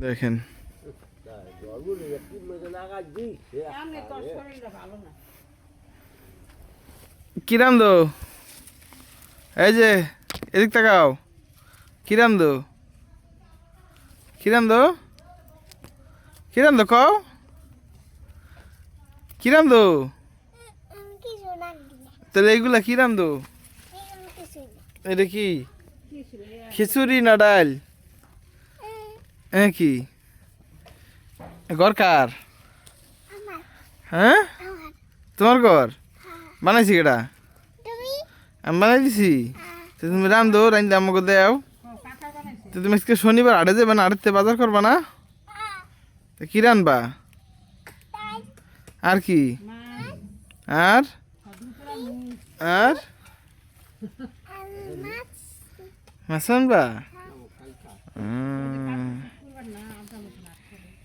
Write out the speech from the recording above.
দেখেন। কিরাম দো? এই যে এদিক তাকাও। কিরাম দো? কিরাম দো? কিরাম দো কও? কিরাম দো? তাহলে এইগুলা কিরাম দো? এটা কি? খিচুড়ি না ডাল? এ কি? ঘর কার? হ্যাঁ? তোমার ঘর? বানাইছি কেটা আমি বানাই দিছি। তো তুমি রান্ধো রান্ধে আমাকে দেও। তো তুমি আজকে শনিবার আড়ে যাবে না আড়তে বাজার করবা না? তো কি রানবা আর কি? আর? আর? মাছ। মাছ রানবা Marco.